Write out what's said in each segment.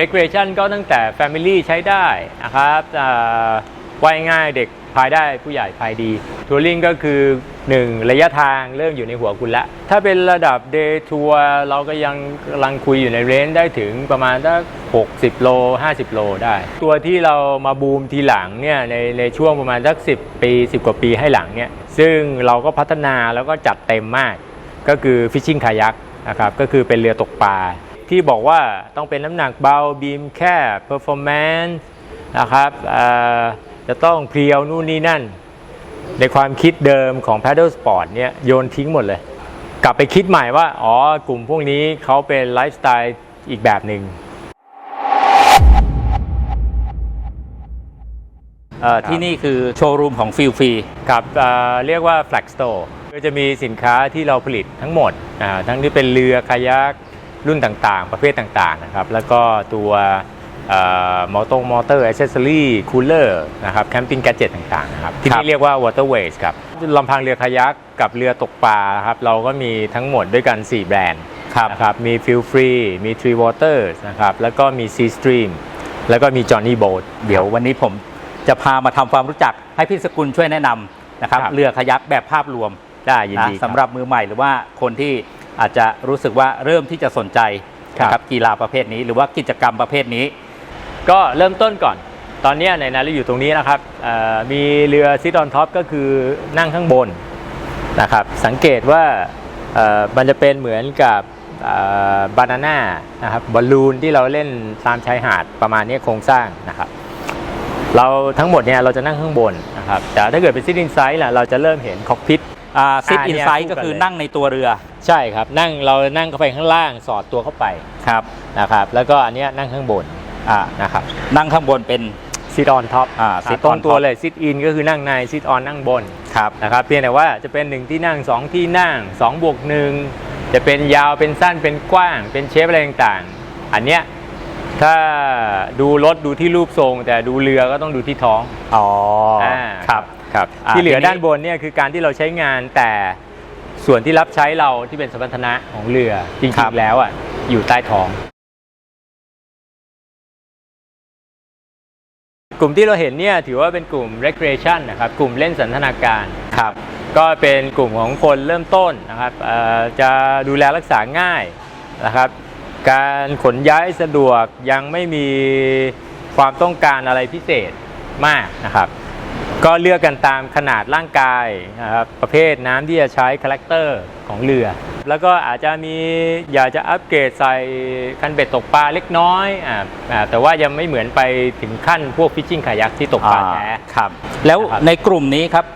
recreation ก็ตั้งแต่ family ใช้ได้นะครับว่ายง่ายเด็กพายได้ผู้ใหญ่พายดี touring ก็คือ 1 ระยะทางเริ่มอยู่ในหัวคุณละ ถ้าเป็นระดับ day tour เราก็ยังกำลังคุยอยู่ในเรนได้ถึงประมาณสัก60 โล 50 โลได้ ตัวที่เรามาบูมทีหลังเนี่ยในในช่วงประมาณสัก 10 ปี 10 กว่าปีให้หลังเนี่ยซึ่งเราก็พัฒนาแล้วก็จัดเต็มมาก ก็คือ fishing kayak นะครับก็คือเป็นเรือตกปลา ที่บอกว่าต้องเป็นน้ำหนักเบาบีมแค่ performance นะครับเอ่อจะต้องเพรียวนู่นนี่นั่น ในความคิดเดิมของ paddle sport เนี่ยโยนทิ้งหมดเลย กลับไปคิดใหม่ว่า อ๋อกลุ่มพวกนี้เขาเป็นไลฟ์สไตล์อีกแบบหนึ่งเอ่อที่นี่คือโชว์รูมของฟิลฟรีกับเอ่อเรียกว่า flag store ก็จะมีสินค้าที่เราผลิตทั้งหมดอ่าทั้งที่เป็นเรือคายัก รุ่นต่างๆ ประเภทต่างๆนะครับแล้วก็ตัวมอเตอร์มอเตอร์อ c เซสซอรี่คูลเลอร์นะครับแคมปิ้งแกจ e t ต่างๆนะครับที่ครับนี่เรียกว่า waterways ครับลำพังเรือคายักกับเรือตกปลาครับเราก็มีทั้งหมดด้วยกัน 4 แบรนด์ครับนะครับมี Feel Free มี Three Waters นะครับแล้วก็มี Sea Stream แล้วก็มี Johnny Boat เดี๋ยววันนี้ผมจะพามาทำความรู้จักให้พี่สกุลช่วยแนะนำนะครับครับเรือขยักแบบภาพรวมได้ยินนะดีคสำหรับมือใหม่หรือว่าคนที่ อาจจะรู้สึกว่าเริ่มที่จะสนใจครับนะครับกีฬาประเภทนี้ หรือว่ากิจกรรมประเภทนี้ ก็เริ่มต้นก่อน ตอนเนี้ยในนั้นเราอยู่ตรงนี้นะครับเอ่อมีเรือซิดอนท็อปก็คือนั่งข้างบนนะครับสังเกตว่าเอ่อมันจะเป็นเหมือนกับบานาน่านะครับบอลลูนที่เราเล่นตามชายหาดประมาณนี้โครงสร้างนะครับ เราทั้งหมดเนี่ยเราจะนั่งข้างบนนะครับแต่ถ้าเกิดเป็นซิดอินไซด์ล่ะเราจะเริ่มเห็นคอกพิท ซิปอ่าอินเนี่ยไซต์คู่กัก็นคือเลยนั่งในตัวเรือ ใช่ครับ นั่งเรานั่งเข้าไปข้างล่างสอดตัวเข้าไปครับนะครับ แล้วก็อันเนี้ยนั่งข้างบนอ่านะครับนั่งข้างบนเป็นซิดออนท็อปอ่า sit ตรง on ตัว top เลยซิดอินก็คือนั่งในซิดออนนั่งบนครับนะครับเพียงแต่ว่าจะเป็นหนึ่งที่นั่งสองที่นั่ง2บวกหนึ่งจะเป็นยาวเป็นสั้นเป็นกว้าง เป็นเชฟอะไรต่างๆ อันเนี้ยถ้าดูรถดูที่รูปทรง แต่ดูเรือก็ต้องดูที่ท้อง อ๋ออ่าครับ ครับอ่าที่เหลือทีนี้ด้านบนเนี่ยคือการที่เราใช้งานแต่ส่วนที่รับใช้เราที่เป็นสมรรถนะของเรือจริครังบๆแล้วอะอยู่ใต้ท้อง กลุ่มที่เราเห็นเนี่ยถือว่าเป็นกลุ่ม recreation นะครับกลุ่มเล่นสันทนาการครับก็เป็นกลุ่มของคนเริ่มต้นนะครับเอ่อจะดูแลรักษาง่ายนะครับ การขนย้ายสะดวกยังไม่มีความต้องการอะไรพิเศษมากนะครับ ก็เลือกกันตามขนาดร่างกายนะครับประเภทน้ำที่จะใช้คาแรคเตอร์ของเรือ แล้วก็อาจจะมีอยากจะอัปเกรดใส่คันเบ็ดตกปลาเล็กน้อยอ่าอ่าแต่ว่ายังไม่เหมือนไปถึงขั้นพวกฟิชชิ่งคายักที่ตกปลาแท้ ครับ แล้วนะครับ ในกลุ่มนี้ครับ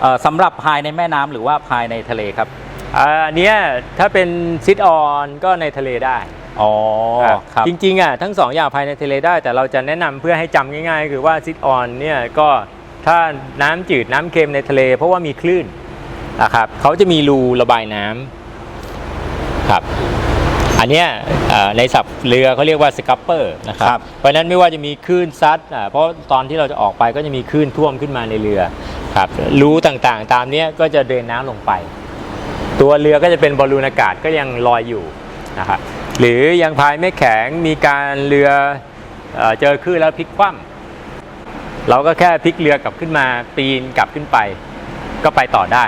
เอ่อสำหรับภายในแม่น้ำหรือว่าภายในทะเลครับอ่าอันเนี้ยถ้าเป็นซิดออนก็ในทะเลได้อ๋อ ครับ จริงๆอะทั้งสองอย่างภายในทะเลได้ แต่เราจะแนะนำเพื่อให้จำง่ายๆ คือว่าซิดออนเนี่ยก็ ถ้าน้ำจืดน้ำเค็มในทะเล เพราะว่ามีคลื่นนะครับเขาจะมีรูระบายน้ำครับอันเนี้ยเอ่อในศัพท์เรือเขาเรียกว่าสกับเปอร์นะคครัรับบเพราะฉะนั้นไม่ว่าจะมีคลื่นซัดอะเพราะตอนที่เราจะออกไปก็จะมีคลื่นท่วมขึ้นมาในเรือครับรูต่างๆ ตามเนี้ยก็จะเดินน้ำลงไป ตัวเรือก็จะเป็นบอลลูนอากาศก็ยังลอยอยู่นะครับหรือยังพายไม่แข็งมีการเรือเอ่อเจอคลื่นแล้วพลิกคว่ำ เราก็แค่พลิกเรือกลับขึ้นมาปีนกลับขึ้นไป ก็ไปต่อได้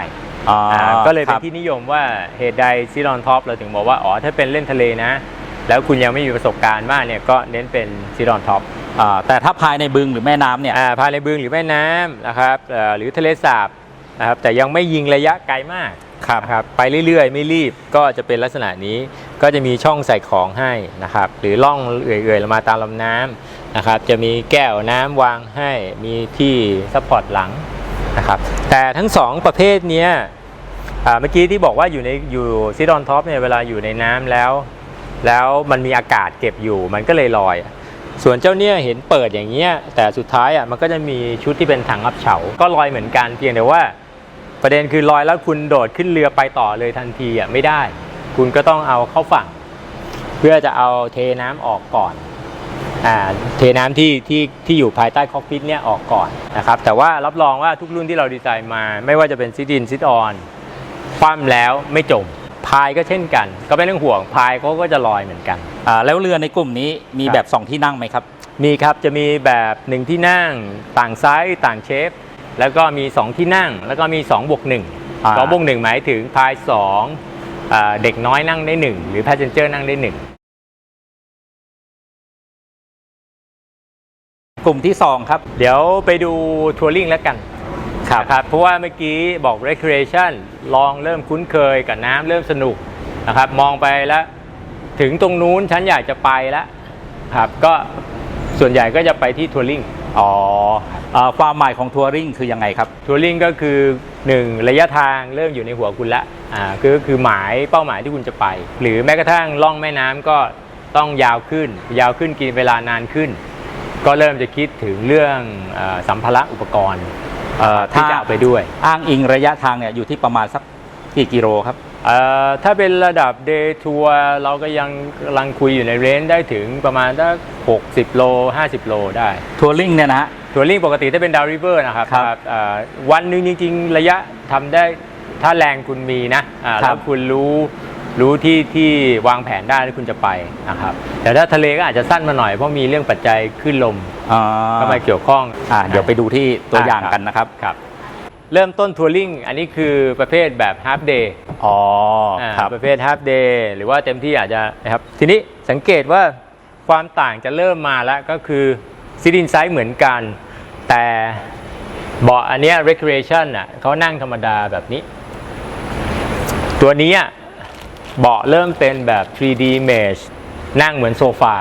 อ๋ออ่าก็เลยคเป็นรับที่นิยมว่าเหตุใดซีรอนท็อปเราถึงบอกว่าอ๋อถ้าเป็นเล่นทะเลนะ แล้วคุณยังไม่มีประสบการณ์มากเนี่ยก็เน้นเป็นซีรอนท็อป อ่าแต่ถ้าภายในบึงหรือแม่น้ำเนี่ย อ่าพายในบึงหรือแม่น้ำนะครับเอ่อหรือทะเลสาบนะครับแต่ยังไม่ยิงระยะไกลมากครับนะครับไปเรื่อยๆ ไม่รีบก็จะเป็นลักษณะนี้ก็จะมีช่องใส่ของให้นะครับหรือล่องเอื่อยๆลงมาตามลำน้ำ นะครับ จะมีแก้วน้ำวางให้มีที่ซัพพอร์ตหลังนะครับ แต่ทั้งสองประเภทนี้เมื่อกี้ที่บอกว่าอยู่ในอยู่ซิดอนท็อปเนี่ยเวลาอยู่ในน้ำแล้ว แล้วมันมีอากาศเก็บอยู่มันก็เลยลอย ส่วนเจ้าเนี่ยเห็นเปิดอย่างเงี้ยแต่สุดท้ายอะมันก็จะมีชุดที่เป็นถังอับเฉา ก็ลอยเหมือนกันเพียงแต่ว่าประเด็นคือลอยแล้วคุณโดดขึ้นเรือไปต่อเลยทันทีอะไม่ได้ คุณก็ต้องเอาเข้าฝั่ง เพื่อจะเอาเทน้ำออกก่อน เทน้ำที่ที่ที่อยู่ภายใต้คอกพิทเนี่ยออกก่อนนะครับ แต่ว่ารับรองว่าทุกรุ่นที่เราดีไซน์มา ไม่ว่าจะเป็นซิดินซิดออนคว่ำแล้วไม่จมพายก็เช่นกัน ก็ไม่ต้องห่วงพายเขาก็จะลอยเหมือนกันอ่าแล้วเรือในกลุ่มนี้มีครับแบบ 2 ที่นั่งไหมครับ มีครับจะมีแบบหนึ่งที่นั่งต่างไซส์ต่างเชฟ แล้วก็มี 2 ที่นั่ง แล้วก็มี2บวกหนึ่งอ่าสองบวกหนึ่งหมายถึงพาย2อ่าเด็กน้อยนั่งได้ 1 หรือ passenger นั่งได้ 1 กลุ่มที่ 2 ครับ เดี๋ยวไปดูทัวริงแล้วกันครับนะครับ เพราะว่าเมื่อกี้บอก recreation ลองเริ่มคุ้นเคยกับน้ำเริ่มสนุกนะครับ มองไปแล้ว ถึงตรงนู้นฉันอยากจะไปแล้วครับก็ส่วนใหญ่ก็จะไปที่ทัวริงอ๋ออ่าความหมายของทัวริงคือยังไงครับ ทัวริงก็คือ 1 ระยะทางเริ่มอยู่ในหัวคุณละอ่าคือก็คือหมายเป้าหมายที่คุณจะไป หรือแม้กระทั่งล่องแม่น้ำก็ต้องยาวขึ้น ยาวขึ้นกินเวลานานขึ้น ก็เริ่มจะคิดถึงเรื่องอาสัมภาระอุปกรณ์เอ่อที่ถ้าจะเอาไปด้วย อ้างอิงระยะทางเนี่ยอยู่ที่ประมาณสักกี่กิโลครับเอ่อถ้าเป็นระดับเดย์ทัวร์เราก็ยังกำลังคุยอยู่ในเรนจ์ได้ถึงประมาณสัก60 โล 50 โลได้ทัวริงเนี่ยนะฮะทัวริงปกติถ้าเป็นดาวริเวอร์นะครับครับเอ่อวันหนึ่งจริง ๆ ระยะทำได้ถ้าแรงคุณมีนะอ่าครัแล้บวคุณรู้ รู้ที่ที่วางแผนได้ที่คุณจะไปนะครับ แต่ถ้าทะเลก็อาจจะสั้นมาหน่อยเพราะมีเรื่องปัจจัยขึ้นลมอ่าเข้ามาเกี่ยวข้อง อ่าเดี๋ยวไปดูที่ตัวอย่างกันนะครับครับ เริ่มต้นทัวริงอันนี้คือประเภทแบบ half day อ๋ออ่าครับ ประเภท half day หรือว่าเต็มที่อาจจะนะครับ ทีนี้สังเกตว่าความต่างจะเริ่มมาแล้วก็คือซีดินไซส์เหมือนกัน แต่เบาะอันเนี้ย recreation อะเขานั่งธรรมดาแบบนี้ ตัวนี้อะ เบาะเริ่มเป็นแบบ 3D mesh นั่งเหมือนโซฟา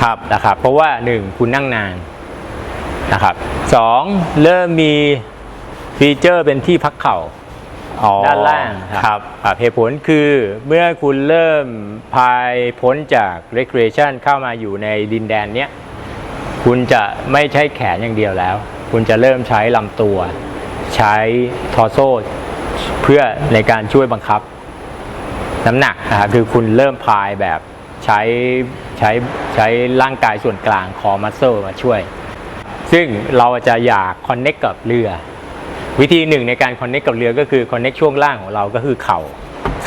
ครับนะครับ เพราะว่า 1 คุณนั่งนานนะครับ2เริ่มมีฟีเจอร์เป็นที่พักเข่าอ๋อด้านล่างครับครับเหตุผลคือเมื่อคุณเริ่มพายพ้นจาก recreation เข้ามาอยู่ในดินแดนเนี้ยคุณจะไม่ใช้แขนอย่างเดียวแล้ว คุณจะเริ่มใช้ลำตัว ใช้ทอร์โซเพื่อในการช่วยบังคับ น้ำหนักนะครับคือคุณเริ่มพายแบบใช้ใช้ใช้ร่างกายส่วนกลางคอมัสเซลมาช่วย ซึ่งเราจะอยากคอนเน็กกับเรือ วิธีหนึ่งในการคอนเน็กกับเรือก็คือคอนเน็กช่วงล่างของเราก็คือเข่า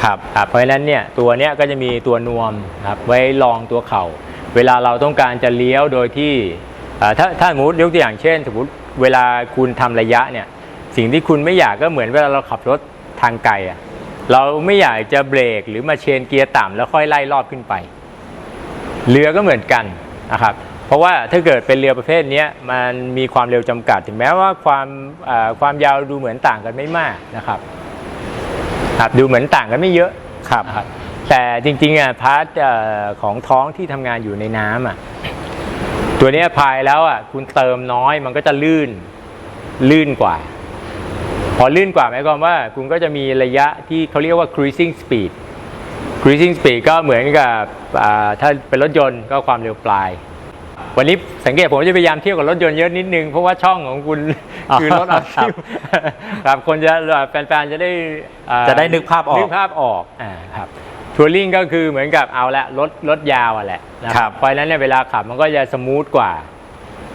ครับครับเพราะฉะนั้นเนี่ยตัวเนี้ยก็จะมีตัวนวมครับไว้รองตัวเข่า เวลาเราต้องการจะเลี้ยวโดยที่เอ่อถ้าถ้าสมมติยกตัวอย่างเช่น สมมติเวลาคุณทำระยะเนี่ยสิ่งที่คุณไม่อยากก็เหมือนเวลาเราขับรถทางไกลอะ เราไม่อยากจะเบรกหรือมาเชนเกียร์ต่ำแล้วค่อยไล่รอบขึ้นไป เรือก็เหมือนกันนะครับ เพราะว่าถ้าเกิดเป็นเรือประเภทเนี้ยมันมีความเร็วจำกัด ถึงแม้ว่าความเอ่อความยาวดูเหมือนต่างกันไม่มากนะครับครับดูเหมือนต่างกันไม่เยอะครับนะครับแต่จริงๆอะพาร์ทเอ่อของท้องที่ทำงานอยู่ในน้ำอะตัวเนี้ยพายแล้วอะคุณเติมน้อยมันก็จะลื่นลื่นกว่าพ อลื่นกว่าหมายความว่าคุณก็จะมีระยะที่เขาเรียกว่า cruising speed cruising speed ก็เหมือนกับอ่าถ้าเป็นรถยนต์ก็ความเร็วปลาย วันนี้สังเกตผมจะพยายามเที่ยวกับรถยนต์เยอะนิดนึง เพราะว่าช่องของคุณอ๋อคือรถเอาซิ่วครับคนจะแฟนๆจะได้อ่าจะได้นึกภาพออกนึกภาพออกอ่าครับทัวริงก็คือเหมือนกับเอาละรถรถยาวอะแหละนะครับเพราะฉะนั้นเนี่ยเวลาขับมันก็จะสมูทกว่า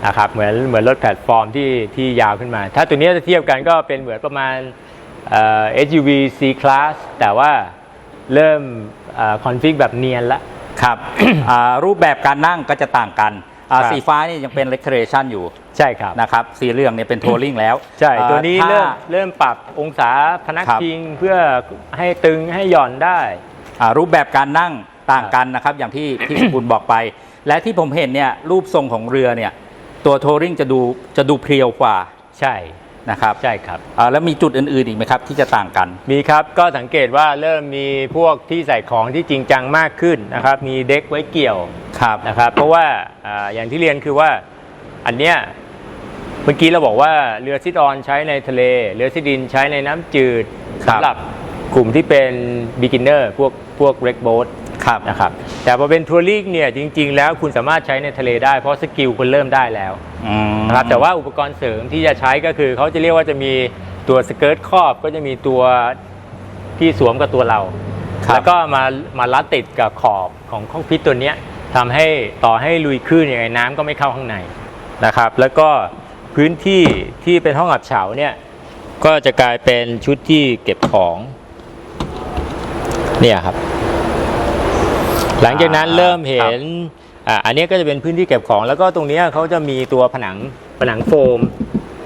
นะครับเหมือนเหมือนรถแพลตฟอร์มที่ที่ยาวขึ้นมา ถ้าตัวเนี้ยจะเทียบกันก็เป็นเหมือนประมาณเอ่อ SUV C Class แต่ว่าเริ่มคอนฟิกแบบเนียนละครับอ่ารูปแบบการนั่งก็จะต่างกันอ่าครับสีฟ้านี่ยังเป็น recreation อยู่ใช่ครับนะครับสีเหลืองเนี่ยเป็น touring แล้ว ใช่อ่าตัวนี้ถ้าเริ่มเริ่มปรับองศาพนักครับพิงเพื่อให้ตึงให้หย่อนได้อ่ารูปแบบการนั่งต่างกันนะครับ อย่างที่ที่คุณบอกไป และที่ผมเห็นเนี่ยรูปทรงของเรือเนี่ย ตัว touring จะดูจะดูเพรียวกว่าใช่นะครับใช่ครับอ่าแล้วมีจุดอื่นๆอีกไหมครับที่จะต่างกัน มีครับก็สังเกตว่าเริ่มมีพวกที่ใส่ของที่จริงจังมากขึ้นนะครับมีเด็กไว้เกี่ยวครับนะครับ เพราะว่าอาอย่างที่เรียนคือว่าอันเนี้ยเมื่อกี้เราบอกว่าเรือซิดออนใช้ในทะเล เรือซิดินใช้ในน้ำจืดครับ สำหรับกลุ่มที่เป็น beginner พวกพวก wreck boat ครับนะครับแต่พอเป็นทัวริงเนี่ยจริง ๆ แล้วคุณสามารถใช้ในทะเลได้เพราะสกิลคุณเริ่มได้แล้วอืมนะครับแต่ว่าอุปกรณ์เสริมที่จะใช้ก็คือเขาจะเรียกว่าจะมีตัวสเกิร์ตครอบก็จะมีตัวที่สวมกับตัวเราครับแล้วก็มามารัดติดกับขอบของข้องพิษตัวเนี้ยทำให้ต่อให้ลุยคลื่นยังไงน้ำก็ไม่เข้าข้างในนะครับ แล้วก็พื้นที่ที่เป็นห้องอับเฉาเนี่ยก็จะกลายเป็นชุดที่เก็บของเนี่ยครับ หลังจากนั้นเริ่มเห็นอ่าอันนี้ก็จะเป็นพื้นที่เก็บของ แล้วก็ตรงเนี้ยเขาจะมีตัวผนังผนังโฟม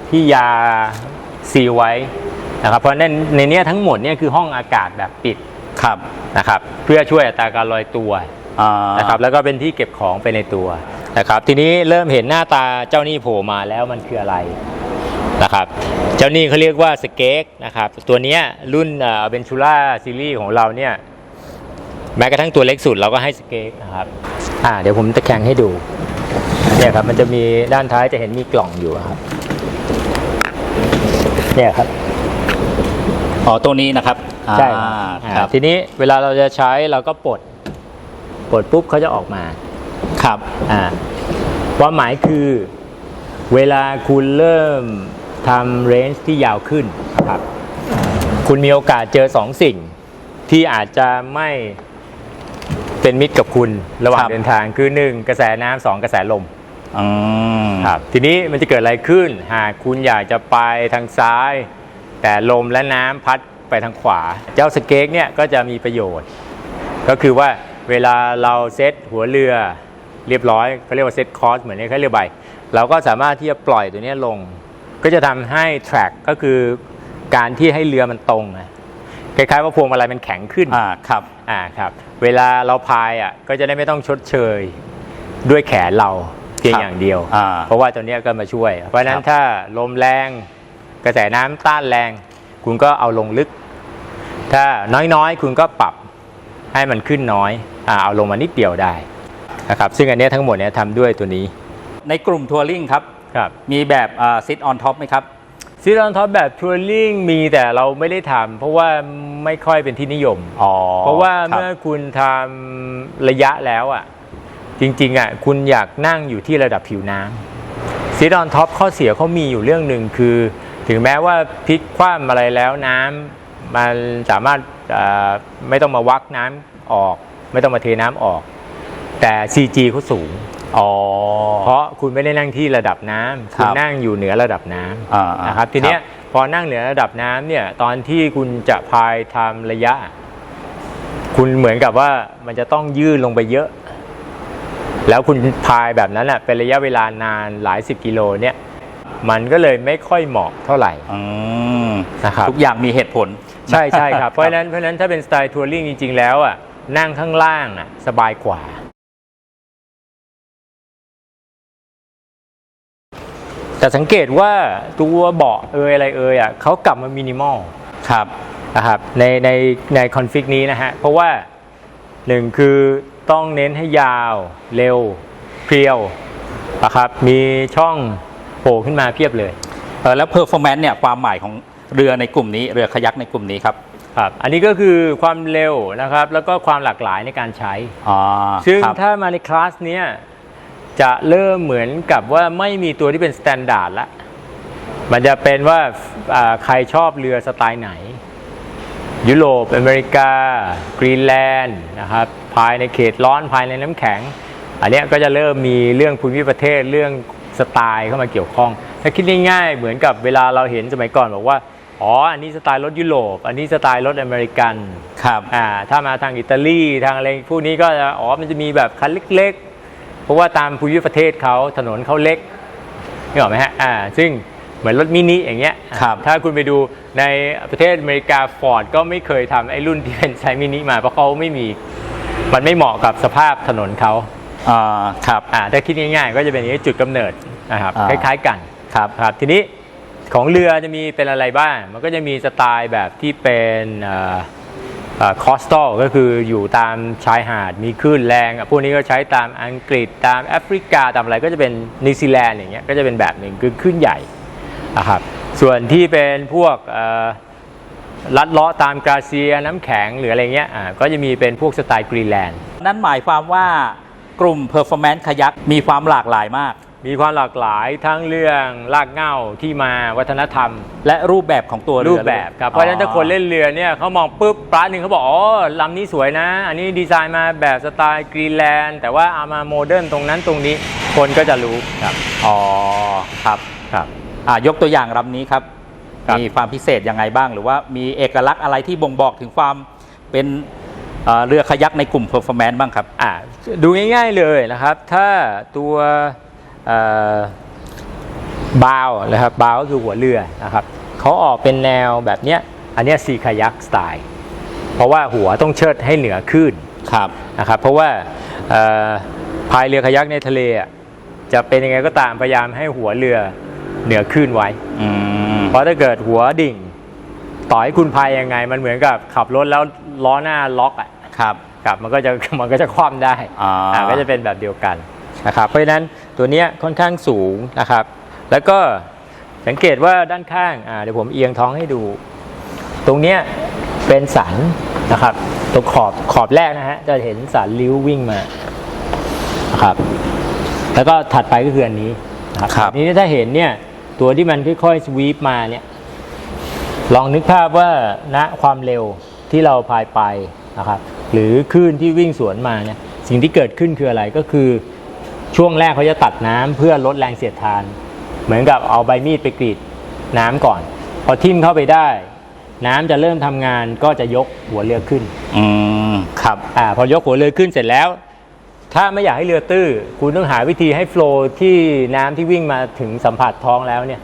ที่ยาซีลไว้นะครับเพราะฉะนั้นในเนี้ยทั้งหมดเนี่ยคือห้องอากาศแบบปิดครับนะครับ เพื่อช่วยอัตราการลอยตัวอ่านะครับแล้วก็เป็นที่เก็บของไปในตัวนะครับ ทีนี้เริ่มเห็นหน้าตาเจ้าหนี้โผล่มาแล้วมันคืออะไรนะครับ เจ้าหนี้เขาเรียกว่าสเก็กนะครับ ตัวเนี้ยรุ่นเบนชูล่าซีรีส์ของเราเนี่ย แม้กระทั่งตัวเล็กสุดเราก็ให้สเก็กนะครับอ่าเดี๋ยวผมจะแข่งให้ดูเนี่ยครับมันจะมีด้านท้ายจะเห็นมีกล่องอยู่ครับเนี่ยครับอ๋อตัวนี้นะครับใช่ครับอ่าอ่าครับทีนี้เวลาเราจะใช้เราก็ปลดปลดปุ๊บเขาจะออกมาครับอ่าความหมายคือเวลาคุณเริ่มทำเรนจ์ที่ยาวขึ้นนะครับคุณมีโอกาสเจอสองสิ่งที่อาจจะไม่ เป็นมิตรกับคุณระหว่างครับ เดินทางคือหนึ่งกระแสน้ำสองกระแสลมอืมครับทีนี้มันจะเกิดอะไรขึ้น หากคุณอยากจะไปทางซ้าย แต่ลมและน้ำพัดไปทางขวา เจ้าสเก็กเนี่ยก็จะมีประโยชน์ ก็คือว่าเวลาเราเซตหัวเรือเรียบร้อยเขาเรียกว่าเซตคอร์สเหมือนในเขาเรือใบ เราก็สามารถที่จะปล่อยตัวเนี้ยลง ก็จะทำให้ track ก็คือการที่ให้เรือมันตรงนะ คล้ายๆว่าพวงมาลัยมันแข็งขึ้นอ่าครับอ่าครับเวลาเราพายอะก็จะได้ไม่ต้องชดเชยด้วยแขนเราเพียงครับอย่างเดียวอ่าเพราะว่าตัวเนี้ยก็มาช่วย เพราะฉะนั้คนรับถ้าลมแรงกระแสน้ำต้านแรง คุณก็เอาลงลึก ถ้าน้อยๆ คุณก็ปรับให้มันขึ้นน้อยอาเอาลงมานิดเดียวได้นะครับซึ่งอันเนี้ยทั้งหมดเนี้ยทำด้วยตัวนี้ ในกลุ่มทัวริงครับครับมีแบบซิทออนท็อปไหมครับ ซีรอนท็อปแบบทัวริงมีแต่เราไม่ได้ทำเพราะว่าไม่ค่อยเป็นที่นิยม อ๋อเพราะว่าคบเมื่อคุณทำระยะแล้วอะ จริง ๆอะคุณอยากนั่งอยู่ที่ระดับผิวน้ำซีดอนท็อปข้อเสียเขามีอยู่เรื่องหนึ่งคือ ถึงแม้ว่าพลิกคว่ำอะไรแล้วน้ำมันสามารถเอ่อไม่ต้องมาวักน้ำออก ไม่ต้องมาเทน้ำออก แต่ CG เขาสูง อ๋อ เพราะคุณไม่ได้นั่งที่ระดับน้ำคคุรัณบนั่งอยู่เหนือระดับน้ำอ่าๆนะครับทีเนี้ยครับพอนั่งเหนือระดับน้ำเนี่ยตอนที่คุณจะพายทำระยะ คุณเหมือนกับว่ามันจะต้องยื่นลงไปเยอะ แล้วคุณพายแบบนั้นแหะเป็นระยะเวลานานหลายสิบกิโลเนี่ยมันก็เลยไม่ค่อยเหมาะเท่าไหร่อืมนะครับทุกอย่างมีเหตุผล ใช่ใช่ครับเพราะฉะนั้นเพราะฉะนั้นถ้าเป็นสไตล์ทัวริงจริง ๆ แล้วอะนั่งข้างล่างอะสบายกว่า แต่สังเกตว่าตัวเบาะเอยอะไรเอยอะเขากลับมามินิมอลครับนะครับในในในคอนฟิกนี้นะฮะ เพราะว่าหนึ่งคือต้องเน้นให้ยาวเร็วเพรียวนะครับมีช่องโผล่ขึ้นมาเพียบเลยเออแล้วเพอร์ฟอร์แมนซ์เนี่ยความหมายของเรือในกลุ่มนี้เรือขยักในกลุ่มนี้ครับครับอันนี้ก็คือความเร็วนะครับแล้วก็ความหลากหลายในการใช้อ๋อซึ่งครับถ้ามาในคลาสเนี้ย จะเริ่มเหมือนกับว่าไม่มีตัวที่เป็นสแตนดาร์ดละ มันจะเป็นว่าอ่าใครชอบเรือสไตล์ไหน ยุโรป อเมริกา กรีนแลนด์นะครับ ภายในเขตร้อนภายในน้ำแข็ง อันเนี้ยก็จะเริ่มมีเรื่องภูมิประเทศเรื่องสไตล์เข้ามาเกี่ยวข้อง ถ้าคิดง่ายๆ เหมือนกับเวลาเราเห็นสมัยก่อนบอกว่าอ๋อ อันนี้สไตล์รถยุโรป อันนี้สไตล์รถอเมริกัน ครับ อ่า ถ้ามาทางอิตาลี ทางอะไรพวกนี้ก็จะ อ๋อ มันจะมีแบบคันเล็กๆเพ ราะว่าตามภูมิประเทศเขาถนนเขาเล็กนี่หรอกไหมฮะอ่าซึ่งเหมือนรถมินิอย่างเงี้ยครับถ้าคุณไปดูในประเทศอเมริกาฟอร์ดก็ไม่เคยทำไอ้รุ่นที่เป็นใช้มินิมาเพราะเขาไม่มีมันไม่เหมาะกับสภาพถนนเขาอ่าครับอ่าถ้าคิดง่ายๆ ก็จะเป็นอย่างนี้จุดกำเนิดนะครับอ่าคล้ายๆกันครับครับทีนี้ของเรือจะมีเป็นอะไรบ้าง มันก็จะมีสไตล์แบบที่เป็น คอสตอลก็คืออยู่ตามชายหาดมีคลื่นแรงอะพวกนี้ก็ใช้ตามอังกฤษตามแอฟริกาตามอะไรก็จะเป็นนิวซีแลนด์อย่างเงี้ยก็จะเป็นแบบหนึ่งคือคลื่นใหญ่นะครับส่วนที่เป็นพวกลัดเลาะตามกราเซียน้ำแข็งหรืออะไรเงี้ยก็จะมีเป็นพวกสไตล์กรีนแลนด์นั่นหมายความว่ากลุ่มเพอร์ฟอร์แมนซ์ขยักมีความหลากหลายมาก มีความหลากหลายทั้งเรื่องรากเหง้าที่มาวัฒนธรรม และรูปแบบของตัวเรือรูปแบบครับเพราะฉะนั้นถ้าคนเล่นเรือเนี่ยเขามองปุ๊บปลาหนึ่งเขาบอกอ๋อลำนี้สวยนะ อันนี้ดีไซน์มาแบบสไตล์กรีนแลนด์แต่ว่าเอามาโมเดิร์นตรงนั้นตรงนี้คนก็จะรู้ครับอ๋อครับครับอ่ายกตัวอย่างลำนี้ครับครับ มีความพิเศษยังไงบ้าง หรือว่ามีเอกลักษณ์อะไรที่บ่งบอกถึงความเป็นเอ่อเรือคายักในกลุ่ม performance บ้างครับ อ่าดูง่ายๆเลยนะครับ ถ้าตัว บาวนะครับบาวก็คือหัวเรือนะครับเขาออกเป็นแนวแบบเนี้ยอันเนี้ยซีคายักสไตล์เพราะว่าหัวต้องเชิดให้เหนือขึ้นครับนะครับ เพราะว่าเอ่อพายเรือคายักในทะเลอะจะเป็นยังไงก็ตามพยายามให้หัวเรือเหนือขึ้นไว้อืมเพราะถ้าเกิดหัวดิ่ง ต่อให้คุณพายยังไง มันเหมือนกับขับรถแล้วล้อหน้าล็อกอะครับกับมันก็จะมันก็จะคว่ำได้อ่าอ่าก็จะเป็นแบบเดียวกันนะครับเพราะฉะนั้น ตัวเนี้ยค่อนข้างสูงนะครับ แล้วก็สังเกตว่าด้านข้างอ่าเดี๋ยวผมเอียงท้องให้ดู ตรงเนี้ยเป็นสันนะครับ ตรงขอบขอบแรกนะฮะจะเห็นสันริ้ววิ่งมานะครับ แล้วก็ถัดไปก็คืออันนี้นะครับครับทีนี้ถ้าเห็นเนี่ยตัวที่มันค่อยๆสวีปมาเนี่ยลองนึกภาพว่าณความเร็วที่เราพายไปนะครับ หรือคลื่นที่วิ่งสวนมาเนี่ยสิ่งที่เกิดขึ้นคืออะไรก็คือ ช่วงแรกเขาจะตัดน้ำเพื่อลดแรงเสียดทาน เหมือนกับเอาใบมีดไปกรีดน้ำก่อน พอทิ่มเข้าไปได้ น้ำจะเริ่มทำงานก็จะยกหัวเรือขึ้น อืมครับอ่าพอยกหัวเรือขึ้นเสร็จแล้ว ถ้าไม่อยากให้เรือตื้อคุณต้องหาวิธีให้โฟลว์ที่น้ำที่วิ่งมาถึงสัมผัสท้องแล้วเนี่ย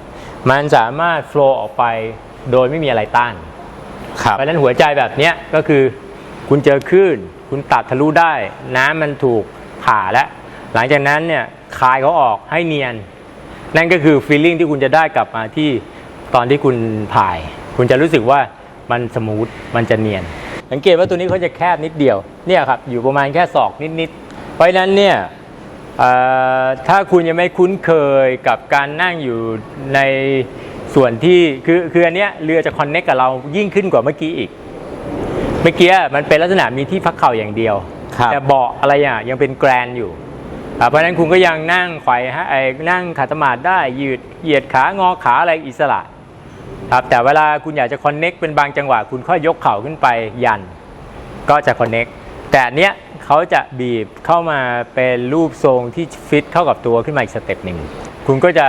มันสามารถโฟลว์ออกไปโดยไม่มีอะไรต้านครับเพราะฉะนั้นหัวใจแบบเนี้ยก็คือคุณเจอคลื่น คุณตัดทะลุได้ น้ำมันถูกผ่าแล้ว หลังจากนั้นเนี่ยคลายเขาออกให้เนียน นั่นก็คือฟีลลิ่งที่คุณจะได้กลับมาที่ตอนที่คุณผ่าย คุณจะรู้สึกว่ามันสมูทมันจะเนียน สังเกตว่าตัวนี้เขาจะแคบนิดเดียวเนี่ยครับอยู่ประมาณแค่ศอกนิดๆเพราะฉะนั้นเนี่ยเอ่อถ้าคุณยังไม่คุ้นเคยกับการนั่งอยู่ในส่วนที่คือคืออันเนี้ยเรือจะคอนเน็กกับเรายิ่งขึ้นกว่าเมื่อกี้อีก เมื่อกี้มันเป็นลักษณะมีที่พักเข่าอย่างเดียวครับแต่เบาะอะไรอะยังเป็นแกรนอยู่อ่า เพราะฉะนั้นคุณก็ยังนั่งไขว่ฮะไอ้นั่งขัดสมาธิได้ยืดเหยียดขางอขาอะไรอิสระครับแต่เวลาคุณอยากจะคอนเน็กเป็นบางจังหวะ คุณค่อยยกเข่าขึ้นไปยัน ก็จะคอนเน็กแต่อันเนี้ยเขาจะบีบเข้ามาเป็นรูปทรงที่ฟิตเข้ากับตัวขึ้นมาอีกสเต็ปหนึ่งคุณก็จะ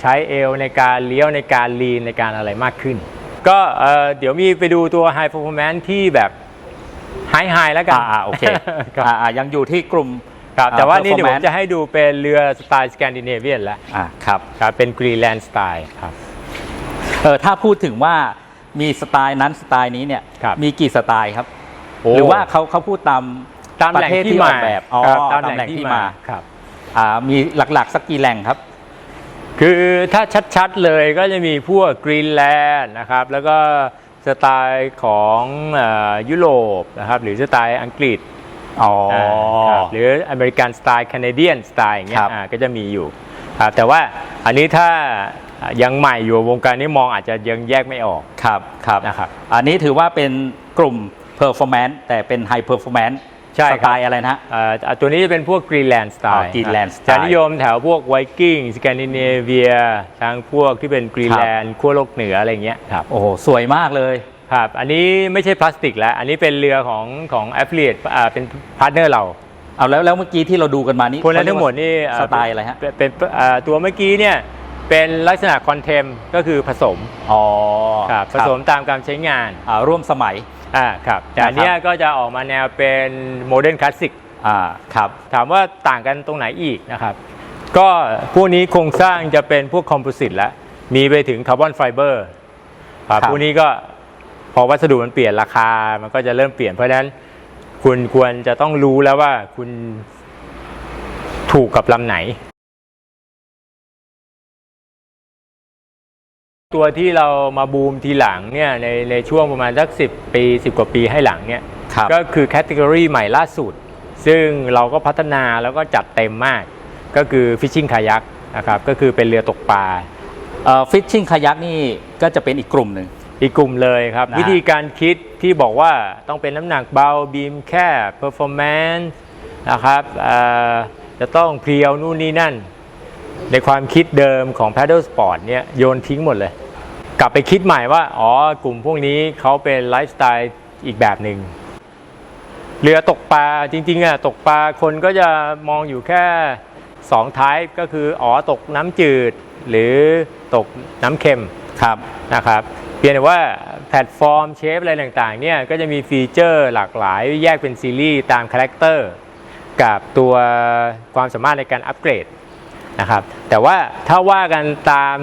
ใช้เอวในการเลี้ยวในการลีนในการอะไรมากขึ้น ก็เอ่อเดี๋ยวมีไปดูตัว High Performance ที่แบบไฮไฮแล้วกันอ่าอ่าโอเคครับอ่าอ่ายังอยู่ที่กลุ่ม ครับแต่ว่านี่เดี๋ยวผม performance จะให้ดูเป็นเรือสไตล์สแกนดิเนเวียนแล้วอ่าครับครับเป็นกรีแลนด์สไตล์ครับเออถ้าพูดถึงว่ามีสไตล์นั้นสไตล์นี้เนี่ยครับมีกี่สไตล์ครับโอ้หรือว่าเขาเขาพูดตามตามแหล่งประเทศที่อมาอกแบบอ๋อครับตามแหล่งที่มาครับอ่ามีหลักๆสักกี่แหล่งครับ คือถ้าชัดๆเลยก็จะมีพวกกรีนแลนด์นะครับแล้วก็สไตล์ของเอ่อยุโรปนะครับหรือสไตล์อังกฤษ อ๋ออครับหรืออเมริกันสไตล์แคนาเดียนสไตล์อย่างเงี้ครัยบ อ่าก็จะมีอยู่ครับแต่ว่าอันนี้ถ้ายังใหม่อยู่วงการนี้มองอาจจะยังแยกไม่ออก ครับครับนะครับอันนี้ถือว่าเป็นกลุ่ม performance แต่เป็น high performance ใช่สครับ ไตล์อะไรนะฮะเอ่อตัวนี้จะเป็นพวกกรีนแลนด์สไตอ๋ล์อ Greenland style จะนิยมแถวพวกไวกิ้งสแกนดิเนเวียทางพวกที่เป็นกรีนแลนด์ขั้วโลกเหนืออะไรเงี้ยครับ โอ้โห สวยมากเลย ครับ อันนี้ไม่ใช่พลาสติกแล้ว อันนี้เป็นเรือของของ affiliate อ่าเป็นพาร์ทเนอร์เราเอาแล้วแล้วเมื่อกี้ที่เราดูกันมานี่พวกนั้นทั้งหมดนี่อ่าสไตล์อะไรฮะเป็นเป็นอ่าตัวเมื่อกี้เนี่ยเป็นลักษณะคอนเทมก็คือผสมอ๋อครับผสมตามการใช้งานอ่าร่วมสมัยอ่าครับแต่อันเนี้ยก็จะออกมาแนวเป็นโมเดิร์นคลาสสิกอ่าครับถามว่าต่างกันตรงไหนอีกนะครับก็พวกนี้โครงสร้างจะเป็นพวกคอมโพสิตแล้วมีไปถึงคาร์บอนไฟเบอร์ครับครับพวกนี้ก็ พอวัสดุมันเปลี่ยนราคามันก็จะเริ่มเปลี่ยนเพราะฉะนั้นคุณควรจะต้องรู้แล้วว่าคุณถูกกับลำไหน ตัวที่เรามาบูมทีหลังเนี่ยในในช่วงประมาณสักสิปี 10 กว่าปีให้หลังเนี่ยครับก็คือแคตตากรีใหม่ล่าสุด ซึ่งเราก็พัฒนาแล้วก็จัดเต็มมาก ก็คือฟิชชิ่งคายักนะครับก็คือเป็นเรือตกปลาเอ่อฟิชชิ่งคายักนี่ก็จะเป็นอีกกลุ่มหนึ่ง อีกกลุ่มเลยครับนะวิธีการคิดที่บอกว่าต้องเป็นน้ำหนักเบาบีมแคบเพอร์ฟอร์แมนซ์นะครับเอ่อจะต้องเพรียวนู่นนี่นั่น ในความคิดเดิมของ Paddle Sport เนี่ยโยนทิ้งหมดเลย กลับไปคิดใหม่ว่า อ๋อกลุ่มพวกนี้เขาเป็นไลฟ์สไตล์อีกแบบหนึ่ง เรือตกปลาจริงๆอะตกปลาคนก็จะมองอยู่แค่2 type ก็คืออ๋อตกน้ำจืด หรือตกน้ำเค็มครับนะครับ พียงแต่ว่าแพลตฟอร์มเชฟอะไรต่างๆเนี่ยก็จะมีฟีเจอร์หลากหลายแยกเป็นซีรีส์ตามคาแรคเตอร์กับตัวความสามารถในการอัปเกรดนะครับแต่ว่าถ้าว่ากันตาม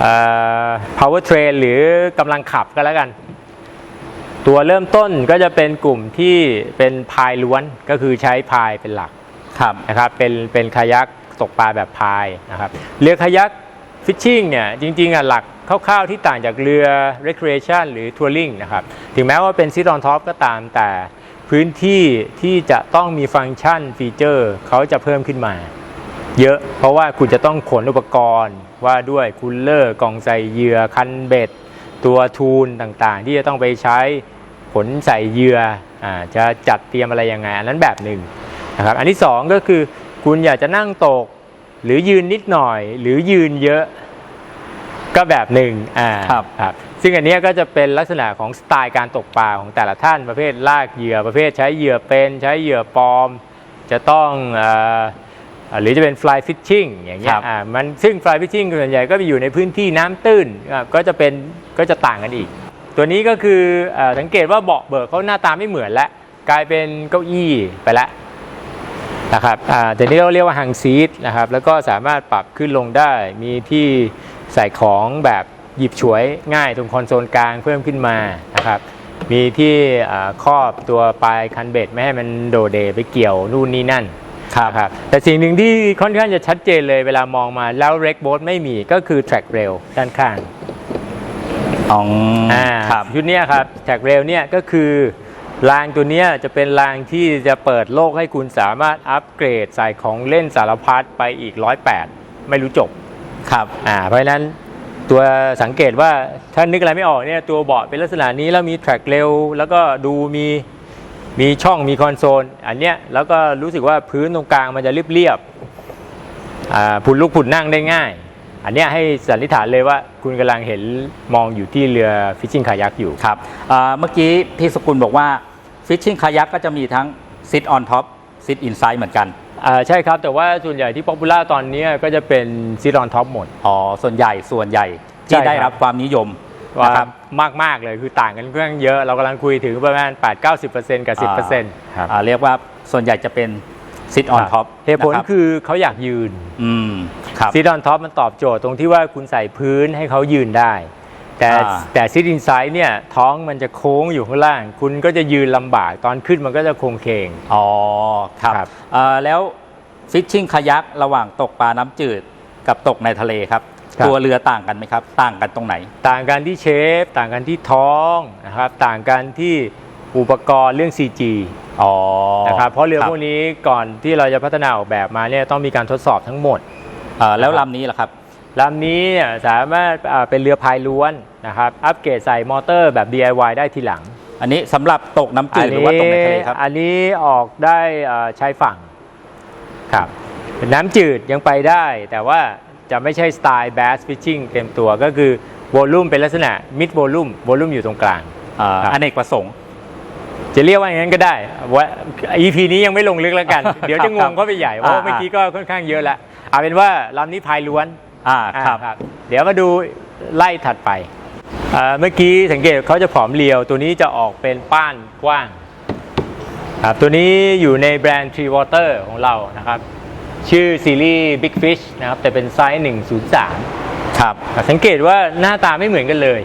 เอ่อ power train หรือกำลังขับก็แล้วกัน ตัวเริ่มต้นก็จะเป็นกลุ่มที่เป็นพายล้วนก็คือใช้พายเป็นหลักครับนะครับเป็นเป็นคายักตกปลาแบบพายนะครับเรือคายักฟิชชิ่งเนี่ยจริงๆอะหลัก คร่าวๆที่ต่างจากเรือ recreation หรือ touring นะครับ ถึงแม้ว่าเป็นซิดอนท็อปก็ตามแต่พื้นที่ที่จะต้องมีฟังก์ชันฟีเจอร์เขาจะเพิ่มขึ้นมา เยอะเพราะว่าคุณจะต้องขนอุปกรณ์ว่าด้วยคูลเลอร์กล่องใส่เหยื่อคันเบ็ด ตัวทูลต่างๆ ที่จะต้องไปใช้ขนใส่เหยื่ออจะจัดเตรียมอะไรยังไง อันนั้นแบบหนึ่งนะครับอันที่สองก็คือคุณอยากจะนั่งตกหรือยืนนิดหน่อย หรือยืนเยอะ ก็แบบหนึ่งอ่าครับครับซึ่งอันเนี้ยก็จะเป็นลักษณะของสไตล์การตกปลาของแต่ละท่านประเภทลากเหยื่อประเภทใช้เหยื่อเป็นใช้เหยื่อปลอม จะต้องเอ่ออ่าหรือจะเป็น fly fishing อย่างเงี้ครัยบอ่ามันซึ่ง fly fishing ส่วนใหญ่ก็ไปอยู่ในพื้นที่น้ำตื้นอ่าก็จะเป็นก็จะต่างกันอีก ตัวนี้ก็คืออาสังเกตว่าเบาะเบิกเขาหน้าตาไม่เหมือนแล้วกลายเป็นเก้าอี้ไปแล้วนะครับอ่าแต่นี้เราเรียกว่าฮังซีทนะครับแล้วก็สามารถปรับขึ้นลงได้มีที่ ใส่ของแบบหยิบฉวยง่ายตรงคอนโซลกลางเพิ่มขึ้นมานะครับมีที่ครอบตัวปลายคันเบ็ดไม่ให้มันโดเดไปเกี่ยวนู่นนี่นั่นครับนะครับแต่สิ่งหนึ่งที่ค่อนข้างจะชัดเจนเลยเวลามองมาแล้วเร็กโบ t ไม่มีก็คือ track rail ด้านข้างอ๋อครับชุดนี้ครับ track rail เนี่ยก็คือรางตัวเนี้ยจะเป็นรางที่จะเปิดโลกให้คุณสามารถอัปเกรดใส่ของเล่นสารพัดไปอีก 108 ไม่รู้จบ ครับอ่าเพราะฉะนั้นตัวสังเกตว่าถ้านึกอะไรไม่ออกเนี่ยตัวเบาะเป็นลักษณะนี้แล้วมี track rail แล้วก็ดูมีมีช่องมีคอนโซล อันเนี้ยแล้วก็รู้สึกว่าพื้นตรงกลางมันจะเรียบๆอ่าผุนลุกผุนนั่งได้ง่าย อันเนี้ยให้สันนิษฐานเลยว่าคุณกำลังเห็นมองอยู่ที่เรือฟิชชิ่งคายักอยู่ครับอ่าเมื่อกี้พี่สกุลบอกว่า Fishing Kayak ก็จะมีทั้ง Sit on top Sit inside เหมือนกัน อ่าใช่ครับ แต่ว่าส่วนใหญ่ที่ป๊อปปูล่าตอนเนี้ยก็จะเป็นซีรอนท็อปหมด อ๋อ ส่วนใหญ่ส่วนใหญ่ใช่ที่ได้ครับรับความนิยมว่านะครับ มากๆเลยคือต่างกันเรื่องเยอะ เรากำลังคุยถึงประมาณ 8-90%กับ 10%ครับอ่าเรียกว่าส่วนใหญ่จะเป็น Sit on top เหตุผลนะครับคือเขาอยากยืน อืมครับ ซีดอนท็อปมันตอบโจทย์ตรงที่ว่าคุณใส่พื้นให้เขายืนได้ แต่อ่า แต่ซิดอินไซด์เนี่ยท้องมันจะโค้งอยู่ข้างล่าง คุณก็จะยืนลำบากตอนขึ้นมันก็จะโค้งเคง อ๋อครับครับอ่าแล้ว Fishing Kayak ระหว่างตกปลาน้ำจืดกับตกในทะเลครับ ตัวเรือต่างกันไหมครับ ต่างกันตรงไหน ต่างกันที่เชฟ ต่างกันที่ท้องนะครับต่างกันที่อุปกรณ์เรื่อง CG อ๋อนะครับเพราะเรือคบพวกนี้ก่อนที่เราจะพัฒนาออกแบบมาเนี่ยต้องมีการทดสอบทั้งหมดอ่าแล้วนะครับลำนี้ล่ะครับ ลำนี้เนี่ยสามารถอ่าเป็นเรือพายล้วนนะครับ อัปเกรดใส่มอเตอร์แบบ DIY ได้ทีหลัง อันนี้สำหรับตกน้ำจืดหรือว่าตกในทะเลครับ อันนี้ออกได้เอ่อชายฝั่งครับเป็นน้ำจืดยังไปได้ แต่ว่าจะไม่ใช่สไตล์ bass fishing เต็มตัวก็คือโวลูมเป็นลักษณะ mid volume โวลูมอยู่ตรงกลางอ่าครับอเนกประสงค์จะเรียกว่าอย่างนั้นก็ได้ว่า EP นี้ยังไม่ลงลึกแล้วกัน เดี๋ยวจะงครังบเข้าไปใหญ่เพราะว่าอ่าเมื่อกี้ก็ค่อนข้างเยอะแล้วเอาเป็นว่าลำนี้พายล้วน อ่าอ่าครับ ครับ เดี๋ยวมาดูไล่ถัดไปอ่าเมื่อกี้สังเกตเขาจะผอมเรียว ตัวนี้จะออกเป็นป้านกว้างครับตัวนี้อยู่ในแบรนด์ Tree Water ของเรานะครับ ชื่อซีรีส์ Big Fish นะครับ แต่เป็นไซส์ 103 ครับ อ่าสังเกตว่าหน้าตาไม่เหมือนกันเลย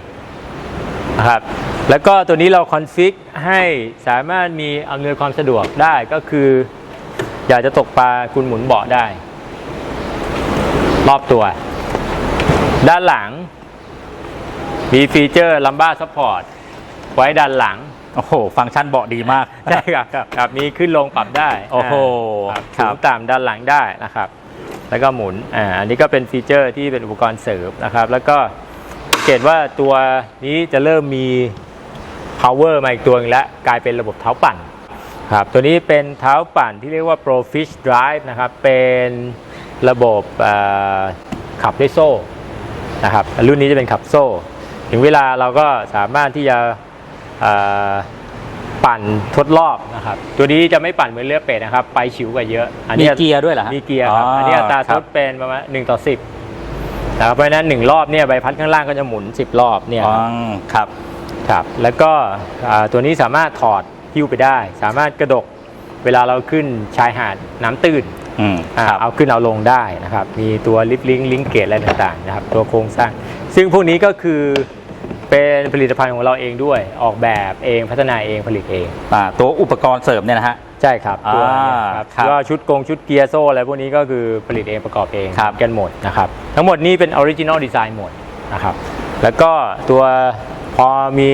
นะครับแล้วก็ตัวนี้เราคอนฟิกให้สามารถมีอำนวยความสะดวกได้ก็คือ อยากจะตกปลาคุณหมุนเบาะได้ รอบตัว ด้านหลัง มีฟีเจอร์ลัมบ้าซัพพอร์ตไว้ด้านหลัง โอ้โห ฟังก์ชันเบาะดีมาก ใช่ครับครับครับมีขึ้นลงปรับได้โอ้โหอ่าครับสูงต่ำด้านหลังได้นะครับ แล้วก็หมุนอ่าอันนี้ก็เป็นฟีเจอร์ที่เป็นอุปกรณ์เสริมนะครับ แล้วก็สังเกตว่าตัวนี้จะเริ่มมี power มาอีกตัวหนึงแล้วกลายเป็นระบบเท้าปั่นครับตัวนี้เป็นเท้าปั่นที่เรียกว่า Pro Fish Drive นะครับ เป็นระบบอ่าขับด้วยโซ่ นะครับ รุ่นนี้จะเป็นขับโซ่ ถึงเวลาเราก็สามารถที่จะอ่าปั่นทดรอบนะครับ ตัวนี้จะไม่ปั่นเหมือนเรือเป็ดนะครับ ไปฉิวกว่าเยอะ อันมีนี้เกียร์ด้วยเหรอฮะมีเกียร์ครับอ๋ออัอันนี้อัตราครัทบดเป็นประมาณ1ต่อ10นะครับเพราะฉะนั้นหนึ่งรอบเนี่ยใบพัดข้างล่างก็จะหมุน10รอบเนี่ยอ๋อครับครับครับ แล้วก็อ่าตัวนี้สามารถถอดหิ้วไปได้ สามารถกระดกเวลาเราขึ้นชายหาดน้ำตื้น อืมอ่าเอาขึ้นเอาลงได้นะครับ มีตัวลิฟต์ลิงก์ลิงเกตอะไรต่างๆนะครับ ตัวโครงสร้าง ซึ่งพวกนี้ก็คือเป็นผลิตภัณฑ์ของเราเองด้วย ออกแบบเองพัฒนาเองผลิตเอง อ่าตัวอุปกรณ์เสริมเนี่ยนะฮะ ใช่ครับตัวอ่าเนี่ยครับครับก็ชุดกงชุดเกียร์โซ่อะไรพวกนี้ก็คือผลิตเองประกอบเองครับ กันหมดนะครับ ทั้งหมดนี้เป็นออริจินอลดีไซน์หมดนะครับ แล้วก็ตัวพอมี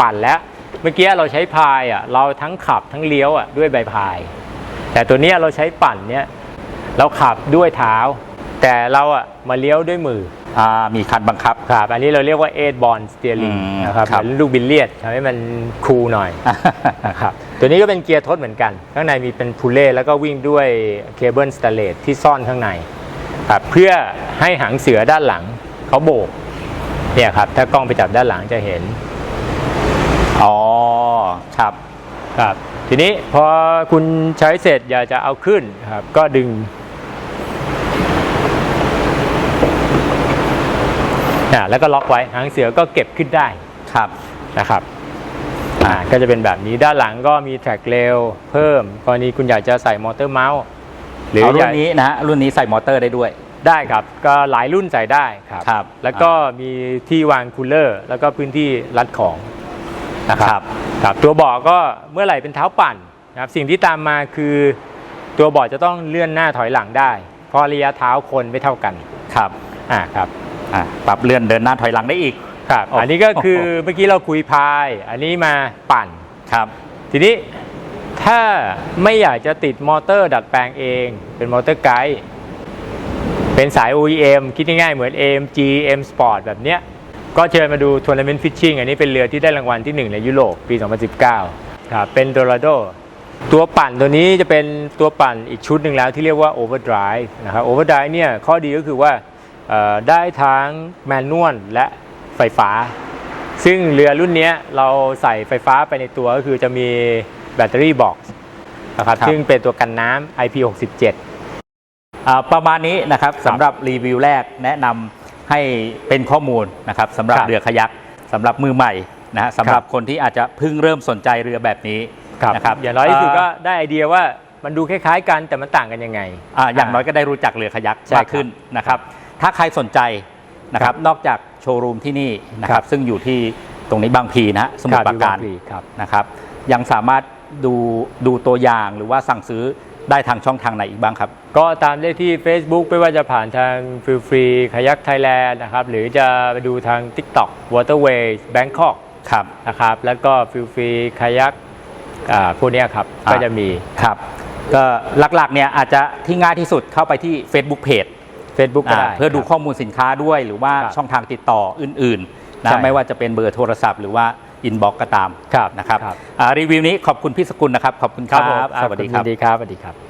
ปั่นแล้วเมื่อกี้เราใช้พายอะเราทั้งขับทั้งเลี้ยวอะด้วยใบพาย แต่ตัวเนี้ยเราใช้ปั่นเนี่ย เราขับด้วยเท้า แต่เราอะมาเลี้ยวด้วยมืออ่ามีคันบังคับ ครับอันนี้เราเรียกว่าเอ b บอลสเตียริงอืมนะครับครับ เหมือนลูกบิลเลียดทำให้มันคูลหน่อย นะครับ ตัวนี้ก็เป็นเกียร์ทดเหมือนกัน ข้างในมีเป็นพูเล่แล้วก็วิ่งด้วยเคเบิลสแตนเลสที่ซ่อนข้างในครับเพื่อให้หางเสือด้านหลังเขาโบกเนี่ยครับถ้ากล้องไปจับด้านหลังจะเห็นอ๋อครับ ครับ ทีนี้พอคุณใช้เสร็จอยากจะเอาขึ้นครับก็ดึง อ่าแล้วก็ล็อกไว้หางเสือก็เก็บขึ้นได้ครับนะครับอ่าก็จะเป็นแบบนี้ด้านหลังก็มีแทร็กเร็วเพิ่มกรณีคุณอยากจะใส่มอเตอร์เมาส์หรือเอาอรุ่ยานกนี้นะฮะรุ่นนี้ใส่มอเตอร์ได้ด้วย ได้ครับ ก็หลายรุ่นใส่ได้ครับ ครับแล้วก็มีที่วางคูลเลอร์ แล้วก็พื้นที่รัดของนะครับครับตัวเบาะก็เมื่อไหร่เป็นเท้าปั่นนะครับสิ่งที่ตามมาคือตัวเบาะจะต้องเลื่อนหน้าถอยหลังได้ เพราะระยะเท้าคนไม่เท่ากันครับอ่าครับ อ่าปรับเลื่อนเดินหน้าถอยหลังได้อีก ครับ โอ้ อันนี้ก็คือเมื่อกี้เราคุยพาย อันนี้มาปั่น ครับ ทีนี้ถ้าไม่อยากจะติดมอเตอร์ดัดแปลงเอง เป็นมอเตอร์ไกด์เป็นสาย OEM คิดง่ายๆเหมือน AMG M Sport แบบเนี้ย ก็เชิญมาดู Tournament Fishing อันนี้เป็นเรือที่ได้รางวัลที่ 1 ในยุโรปปี 2019ครับเป็น Dorado ตัวปั่นตัวนี้จะเป็นตัวปั่นอีกชุดหนึ่งแล้วที่เรียกว่า Overdrive นะครับ Overdrive เนี่ยข้อดีก็คือว่าเอ่อ ได้ทั้งแมนนวลและไฟฟ้า ซึ่งเรือรุ่นเนี้ยเราใส่ไฟฟ้าไปในตัวก็คือจะมีแบตเตอรี่บ็อกซ์นะครับครับซึ่งเป็นตัวกันน้ำ IP67 อ่าประมาณนี้นะครับสำหรับรีวิวแรกแนะนำให้เป็นข้อมูลนะครับสำหรับครับเรือขยักสำหรับมือใหม่นะฮะสำหรับคนที่อาจจะเพิ่งเริ่มสนใจเรือแบบนี้นะครับอย่างน้อยที่สุดก็ได้ไอเดียว่ามันดูคล้ายๆกันแต่มันต่างกันยังไงอ่าอย่างน้อยก็ได้รู้จักเรือขยักใช่มากขึ้นนะครับ ถ้าใครสนใจนะครับนอกจากโชว์รูมที่นี่นะคครัรับบซึ่งอยู่ที่ตรงนี้บางพีนะฮะสมุทรปราการครับนะครับ ยังสามารถดูดูตัวอย่างหรือว่าสั่งซื้อได้ทางช่องทางไหนอีกบ้างครับ ก็ตามได้ที่ Facebook ไม่ว่าจะผ่านทางฟิลฟรีคายักไทยแลนด์นะครับ หรือจะไปดูทาง TikTok Waterways Bangkok ครับนะครับ แล้วก็ฟิลฟรีคายักพวกเนี้ยครับอ่าก็จะมีครับ ก็หลักๆเนี่ยอาจจะที่ง่ายที่สุดเข้าไปที่ Facebook Page Facebook ก็อ่าได้เพื่อดูครับข้อมูลสินค้าด้วย หรือว่าครับช่องทางติดต่ออื่นๆใช่นะไม่ว่าจะเป็นเบอร์โทรศัพท์หรือว่าอินบ็อกก็ตามครับนะครับครับอ่ารีวิวนี้ขอบคุณพี่สกุลนะครับ ขอบคุณครับผมสวัสดีครับยินดีครับสวัสดีครับ